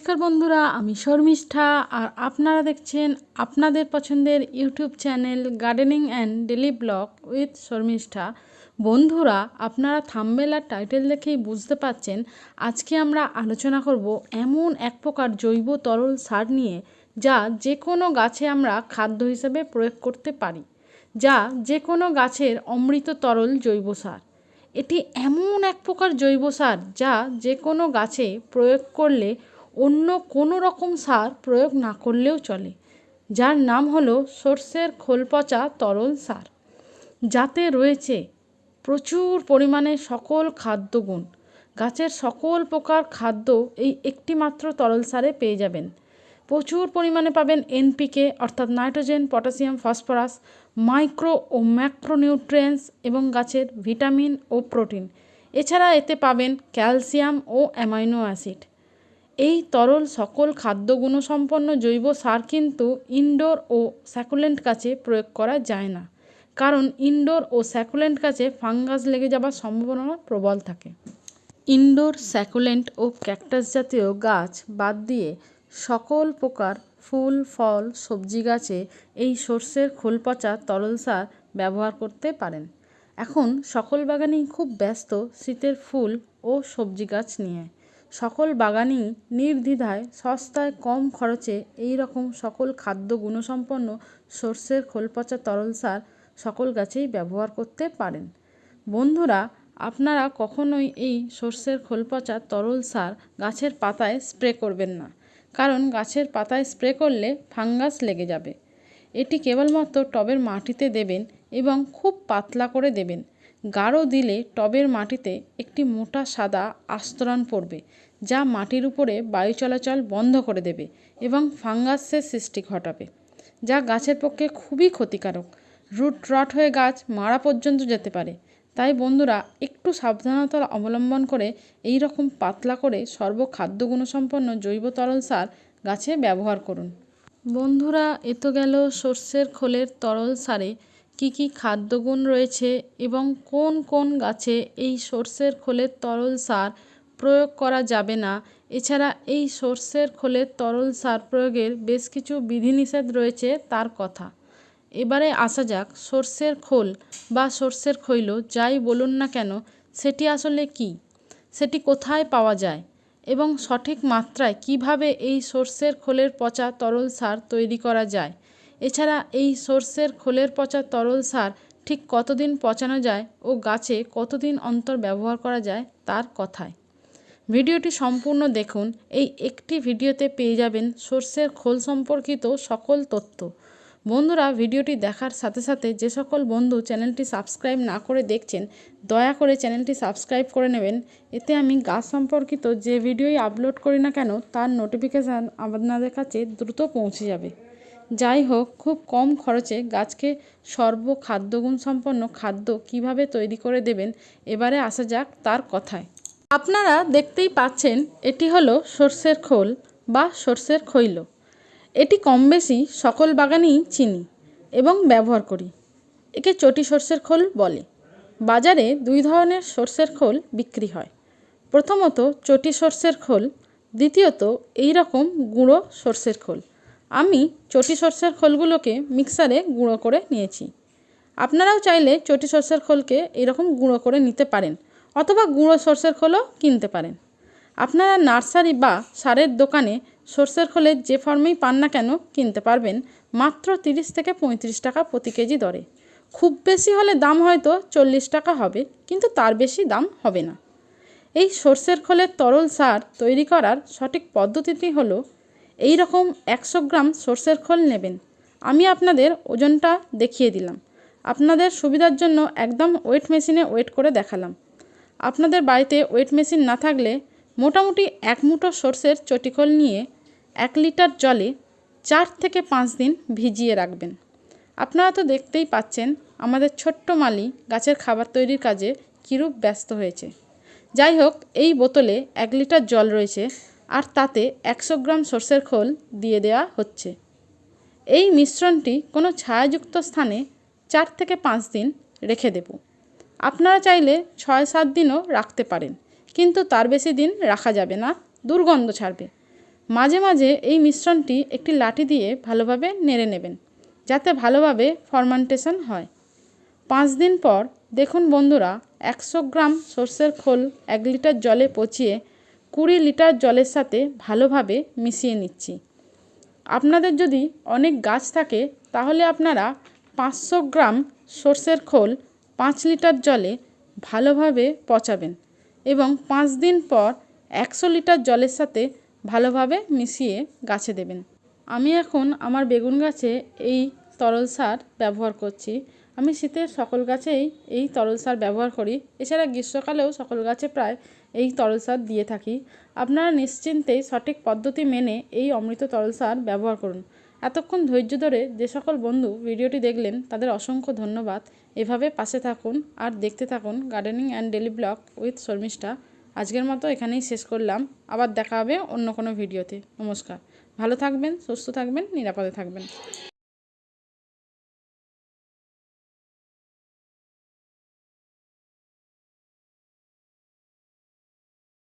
নমস্কার বন্ধুরা, আমি শর্মিষ্ঠা আর আপনারা দেখছেন আপনাদের পছন্দের YouTube channel gardening and daily blog with Sharmistha. বন্ধুরা, আপনারা থাম্বেল আর টাইটেল দেখেই বুঝতে পাচ্ছেন আজকে আমরা আলোচনা করব এমন এক প্রকার জৈব তরল সার নিয়ে যা যে কোনো গাছে আমরা খাদ্য হিসেবে প্রয়োগ করতে পারি, যা যে কোনো গাছের অমৃত তরল জৈব সার। এটি এমন এক প্রকার জৈব সার যা যে কোনো গাছে প্রয়োগ করলে অন্য কোনো রকম সার প্রয়োগ না করলেও চলে, যার নাম হলো সর্ষের খোল পচা তরল সার। যাতে রয়েছে প্রচুর পরিমাণে সকল খাদ্যগুণ গাছের সকল প্রকার খাদ্য এই একটি মাত্র তরল সারে পেয়ে যাবেন। প্রচুর পরিমাণে পাবেন এনপিকে অর্থাৎ নাইট্রোজেন, পটাশিয়াম, ফসফরাস, মাইক্রো ও ম্যাক্রোনিউট্রিয়েন্টস এবং গাছের ভিটামিন ও প্রোটিন। এছাড়া এতে পাবেন ক্যালসিয়াম ও অ্যামাইনো অ্যাসিড। এই তরল সকল খাদ্য গুণসম্পন্ন জৈব সার কিন্তু ইনডোর ও স্যাকুলেন্ট গাছে প্রয়োগ করা যায় না। কারণ ইনডোর ও স্যাকুলেন্ট গাছে ফাঙ্গাস লেগে যাবার সম্ভাবনা প্রবল থাকে। ইনডোর, স্যাকুলেন্ট ও ক্যাকটাস জাতীয় গাছ বাদ দিয়ে সকল প্রকার ফুল, ফল, সবজি গাছে এই সর্ষের খোল পচা তরল সার ব্যবহার করতে পারেন। এখন সকল বাগানেই খুব ব্যস্ত শীতের ফুল ও সবজি গাছ নিয়ে। সকল বাগানই নির্দ্বিধায় সস্তায় কম খরচে এই রকম সকল খাদ্য গুণসম্পন্ন সর্ষের খোল পচা তরল সার সকল গাছেই ব্যবহার করতে পারেন। বন্ধুরা, আপনারা কখনোই এই সর্ষের খোল পচা তরল সার গাছের পাতায় স্প্রে করবেন না, কারণ গাছের পাতায় স্প্রে করলে ফাঙ্গাস লেগে যাবে। এটি কেবলমাত্র টবের মাটিতে দেবেন এবং খুব পাতলা করে দেবেন। গাঢ় দিলে টবের মাটিতে একটি মোটা সাদা আস্তরণ পড়বে, যা মাটির উপরে বায়ু চলাচল বন্ধ করে দেবে এবং ফাঙ্গাসের সৃষ্টি ঘটাবে, যা গাছের পক্ষে খুবই ক্ষতিকারক। রুট রট হয়ে গাছ মারা পর্যন্ত যেতে পারে। তাই বন্ধুরা, একটু সাবধানতা অবলম্বন করে এই রকম পাতলা করে সর্বখাদ্য গুণসম্পন্ন জৈব তরল সার গাছে ব্যবহার করুন। বন্ধুরা, এ তো গেল সর্ষের খোলের তরল সারে কি কি খাদ্যগুণ রয়েছে এবং কোন কোন গাছে এই সর্ষের খোলের তরল সার প্রয়োগ করা যাবে না? এছাড়া এই সর্ষের খোলের তরল সার প্রয়োগের বেশ কিছু বিধিনিষেধ রয়েছে তার কথা। এবারে আসা যাক, সর্ষের খোল বা সর্ষের খৈল যাই বলুন না কেন, সেটি আসলে কি? সেটি কোথায় পাওয়া যায়? এবং সঠিক মাত্রায় কীভাবে এই সর্ষের খোলের পচা তরল সার তৈরি করা যায়? এছাড়া এই সর্ষের খোলের পচা তরল সার ঠিক কতদিন পচানো যায় ও গাছে কতদিন অন্তর ব্যবহার করা যায় তার কথায়। ভিডিওটি সম্পূর্ণ দেখুন, এই একটি ভিডিওতে পেয়ে যাবেন সর্ষের খোল সম্পর্কিত সকল তথ্য। বন্ধুরা, ভিডিওটি দেখার সাথে সাথে যে সকল বন্ধু চ্যানেলটি সাবস্ক্রাইব না করে দেখছেন, দয়া করে চ্যানেলটি সাবস্ক্রাইব করে নেবেন। এতে আমি গাছ সম্পর্কিত যে ভিডিওই আপলোড করি না কেন, তার নোটিফিকেশান আপনাদের কাছে দ্রুত পৌঁছে যাবে। যাই হোক, খুব কম খরচে গাছকে সর্ব খাদ্যগুণ সম্পন্ন খাদ্য কীভাবে তৈরি করে দেবেন এবারে আসা যাক তার কথায়। আপনারা দেখতেই পাচ্ছেন, এটি হলো সর্ষের খোল বা সর্ষের খৈল। এটি কম বেশি সকল বাগানেই চিনি এবং ব্যবহার করি। একে চটি সর্ষের খোল বলে। বাজারে দুই ধরনের সর্ষের খোল বিক্রি হয়। প্রথমত চটি সর্ষের খোল, দ্বিতীয়ত এই রকম গুঁড়ো সর্ষের খোল। আমি চটি সর্ষের খোলগুলোকে মিক্সারে গুঁড়ো করে নিয়েছি। আপনারাও চাইলে চটি সর্ষের খোলকে এরকম গুঁড়ো করে নিতে পারেন অথবা গুঁড়ো সর্ষের খোলও কিনতে পারেন। আপনারা নার্সারি বা সারের দোকানে সর্ষের খোলের যে ফর্মেই পান না কেন কিনতে পারবেন মাত্র তিরিশ থেকে পঁয়ত্রিশ টাকা প্রতি কেজি দরে। খুব বেশি হলে দাম হয়তো চল্লিশ টাকা হবে, কিন্তু তার বেশি দাম হবে না। এই সর্ষের খোলের তরল সার তৈরি করার সঠিক পদ্ধতিটি হলো এই রকম একশো গ্রাম সর্ষের খোল নেবেন। আমি আপনাদের ওজনটা দেখিয়ে দিলাম। আপনাদের সুবিধার জন্য একদম ওয়েট মেশিনে ওয়েট করে দেখালাম। আপনাদের বাড়িতে ওয়েট মেশিন না থাকলে মোটামুটি এক মুঠো সর্ষের চটিখোল নিয়ে এক লিটার জলে চার থেকে পাঁচ দিন ভিজিয়ে রাখবেন। আপনারা তো দেখতেই পাচ্ছেন আমাদের ছোট্ট মালি গাছের খাবার তৈরির কাজে কীরূপ ব্যস্ত হয়েছে। যাই হোক, এই বোতলে এক লিটার জল রয়েছে। আর তাতে একশো গ্রাম সর্ষের খোল দিয়ে দেওয়া হচ্ছে। এই মিশ্রণটি কোনো ছায়াযুক্ত স্থানে চার থেকে পাঁচ দিন রেখে দেব। আপনারা চাইলে ছয় সাত দিনও রাখতে পারেন, কিন্তু তার বেশি দিন রাখা যাবে না, দুর্গন্ধ ছাড়বে। মাঝে মাঝে এই মিশ্রণটি একটি লাঠি দিয়ে ভালোভাবে নেড়ে নেবেন, যাতে ভালোভাবে ফরমান্টেশন হয়। পাঁচ দিন পর দেখুন বন্ধুরা, একশো গ্রাম সর্ষের খোল এক লিটার জলে পচিয়ে কুড়ি লিটার জলের সাথে ভালোভাবে মিশিয়ে নিচ্ছি। আপনাদের যদি অনেক গাছ থাকে, তাহলে আপনারা পাঁচশো গ্রাম সর্ষের খোল পাঁচ লিটার জলে ভালোভাবে পচাবেন এবং পাঁচ দিন পর একশো লিটার জলের সাথে ভালোভাবে মিশিয়ে গাছে দেবেন। আমি এখন আমার বেগুন গাছে এই তরল সার ব্যবহার করছি। আমি শীতের সকল গাছেই এই তরল সার ব্যবহার করি। এছাড়া গ্রীষ্মকালেও সকল গাছে প্রায় এই তরল সার দিয়ে থাকি। আপনারা নিশ্চিন্তেই সঠিক পদ্ধতি মেনে এই অমৃত তরল সার ব্যবহার করুন। এতক্ষণ ধৈর্য ধরে যে সকল বন্ধু ভিডিওটি দেখলেন, তাদের অসংখ্য ধন্যবাদ। এভাবে পাশে থাকুন আর দেখতে থাকুন gardening and daily blog with Sharmistha. আজকের মতো এখানেই শেষ করলাম। আবার দেখা হবে অন্য কোনো ভিডিওতে। নমস্কার। ভালো থাকবেন, সুস্থ থাকবেন, নিরাপদে থাকবেন।